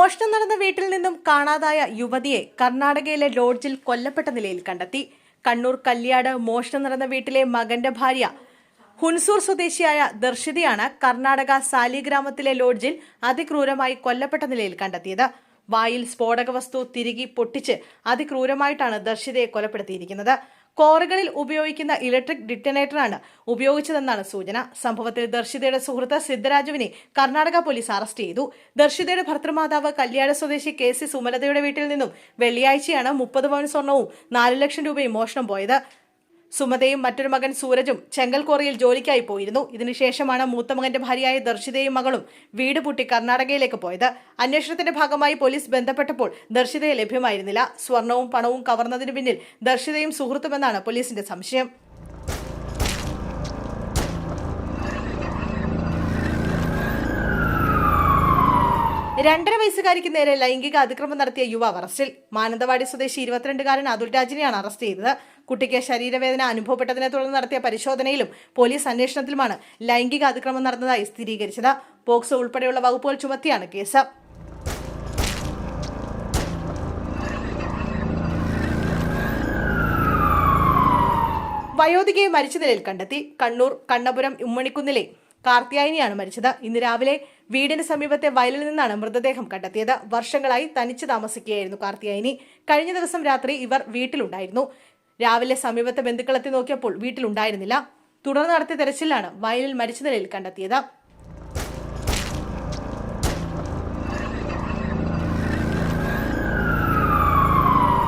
മോഷണം നടന്ന വീട്ടിൽ നിന്നും കാണാതായ യുവതിയെ കർണാടകയിലെ ലോഡ്ജിൽ കൊല്ലപ്പെട്ട നിലയിൽ കണ്ടെത്തി. കണ്ണൂർ കല്യാട് മോഷണം നടന്ന വീട്ടിലെ മകന്റെ ഭാര്യ ഹുൻസൂർ സ്വദേശിയായ ദർശിതയാണ് കർണാടക സാലിഗ്രാമത്തിലെ ലോഡ്ജിൽ അതിക്രൂരമായി കൊല്ലപ്പെട്ട നിലയിൽ കണ്ടെത്തിയത്. വായിൽ സ്ഫോടക വസ്തു തിരികെ പൊട്ടിച്ച് അതിക്രൂരമായിട്ടാണ് ദർശിതയെ കൊലപ്പെടുത്തിയിരിക്കുന്നത്. കോറുകളിൽ ഉപയോഗിക്കുന്ന ഇലക്ട്രിക് ഡിറ്റനേറ്ററാണ് ഉപയോഗിച്ചതെന്നാണ് സൂചന. സംഭവത്തിൽ ദർശിതയുടെ സുഹൃത്ത് സിദ്ധരാജുവിനെ കർണാടക പോലീസ് അറസ്റ്റ് ചെയ്തു. ദർശിതയുടെ ഭർത്തൃമാതാവ് കല്യാണ സ്വദേശി കെ സി സുമലതയുടെ വീട്ടിൽ നിന്നും വെള്ളിയാഴ്ചയാണ് മുപ്പത് പവൻ സ്വർണവും നാല് ലക്ഷം രൂപയും മോഷണം പോയത്. സുമതയും മറ്റൊരു മകൻ സൂരജും ചെങ്കൽക്കോറയിൽ ജോലിക്കായി പോയിരുന്നു. ഇതിനുശേഷമാണ് മൂത്ത മകന്റെ ഭാര്യയായ ദർശിതയും മകളും വീട് പൂട്ടി കർണാടകയിലേക്ക് പോയത്. അന്വേഷണത്തിന്റെ ഭാഗമായി പോലീസ് ബന്ധപ്പെട്ടപ്പോൾ ദർശിതയെ ലഭ്യമായിരുന്നില്ല. സ്വർണവും പണവും കവർന്നതിന് പിന്നിൽ ദർശിതയും സുഹൃത്തുമെന്നാണ് പോലീസിന്റെ സംശയം. രണ്ടര വയസ്സുകാരിക്ക് നേരെ ലൈംഗിക അതിക്രമം നടത്തിയ യുവാവ് അറസ്റ്റിൽ. മാനന്തവാടി സ്വദേശി ഇരുപത്തിരണ്ടുകാരൻ അതുൽ രാജിനെയാണ് അറസ്റ്റ് ചെയ്തത്. കുട്ടിക്ക് ശരീരവേദന അനുഭവപ്പെട്ടതിനെ തുടർന്ന് നടത്തിയ പരിശോധനയിലും പോലീസ് അന്വേഷണത്തിലുമാണ് ലൈംഗിക അതിക്രമം നടന്നതായി സ്ഥിരീകരിച്ചത്. പോക്സോ ഉൾപ്പെടെയുള്ള വകുപ്പുകൾ ചുമത്തിയാണ് കേസ്. വയോധികയെ മരിച്ച നിലയിൽ കണ്ടെത്തി. കണ്ണൂർ കണ്ണപുരം ഉമ്മണിക്കുന്നിലെ കാർത്തിയായനിയാണ് മരിച്ചത്. ഇന്ന് രാവിലെ വീടിന് സമീപത്തെ വയലിൽ നിന്നാണ് മൃതദേഹം കണ്ടെത്തിയത്. വർഷങ്ങളായി തനിച്ച് താമസിക്കുകയായിരുന്നു കാർത്തിയായനി കഴിഞ്ഞ ദിവസം രാത്രി ഇവർ വീട്ടിലുണ്ടായിരുന്നു. രാവിലെ സമീപത്തെ ബന്ധുക്കളെത്തി നോക്കിയപ്പോൾ വീട്ടിലുണ്ടായിരുന്നില്ല. തുടർന്ന് നടത്തിയ തെരച്ചിലാണ് വയലിൽ മരിച്ച നിലയിൽ കണ്ടെത്തിയത്.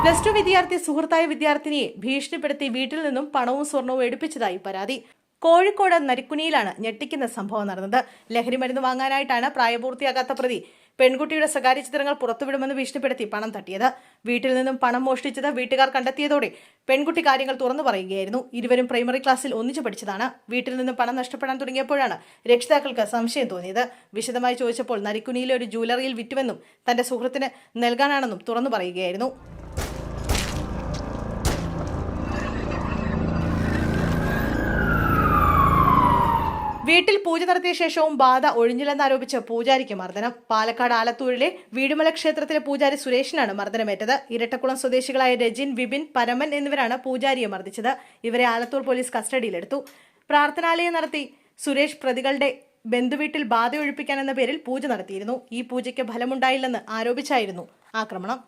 പ്ലസ് ടു വിദ്യാർത്ഥി സുഹൃത്തായ വിദ്യാർത്ഥിനിയെ ഭീഷണിപ്പെടുത്തി വീട്ടിൽ നിന്നും പണവും സ്വർണവും എടുപ്പിച്ചതായി പരാതി. കോഴിക്കോട് നരിക്കുനിയിലാണ് ഞെട്ടിക്കുന്ന സംഭവം നടന്നത്. ലഹരിമരുന്ന് വാങ്ങാനായിട്ടാണ് പ്രായപൂർത്തിയാകാത്ത പ്രതി പെൺകുട്ടിയുടെ സ്വകാര്യ ചിത്രങ്ങൾ പുറത്തുവിടുമെന്ന് ഭീഷണിപ്പെടുത്തി പണം തട്ടിയത്. വീട്ടിൽ നിന്നും പണം മോഷ്ടിച്ചത് വീട്ടുകാർ കണ്ടെത്തിയതോടെ പെൺകുട്ടി കാര്യങ്ങൾ തുറന്നു പറയുകയായിരുന്നു. ഇരുവരും പ്രൈമറി ക്ലാസ്സിൽ ഒന്നിച്ചു പഠിച്ചതാണ്. വീട്ടിൽ നിന്നും പണം നഷ്ടപ്പെടാൻ തുടങ്ങിയപ്പോഴാണ് രക്ഷിതാക്കൾക്ക് സംശയം തോന്നിയത്. വിശദമായി ചോദിച്ചപ്പോൾ നരിക്കുനിയിലെ ഒരു ജ്വല്ലറിയിൽ വിറ്റുവെന്നും തന്റെ സുഹൃത്തിന് നൽകാനാണെന്നും തുറന്നു പറയുകയായിരുന്നു. വീട്ടിൽ പൂജ നടത്തിയ ശേഷവും ബാധ ഒഴിഞ്ഞില്ലെന്നാരോപിച്ച് പൂജാരിക്ക് മർദ്ദനം. പാലക്കാട് ആലത്തൂരിലെ വീടുമല ക്ഷേത്രത്തിലെ പൂജാരി സുരേഷിനാണ് മർദ്ദനമേറ്റത്. ഇരട്ടക്കുളം സ്വദേശികളായ രജിൻ വിപിൻ പരമൻ എന്നിവരാണ് പൂജാരിയെ മർദ്ദിച്ചത്. ഇവരെ ആലത്തൂർ പോലീസ് കസ്റ്റഡിയിലെടുത്തു. പ്രാർത്ഥനാലയം നടത്തി സുരേഷ് പ്രതികളുടെ ബന്ധുവീട്ടിൽ ബാധ ഒഴിപ്പിക്കാൻ എന്ന പേരിൽ പൂജ നടത്തിയിരുന്നു. ഈ പൂജയ്ക്ക് ഫലമുണ്ടായില്ലെന്ന് ആരോപിച്ചായിരുന്നു ആക്രമണം.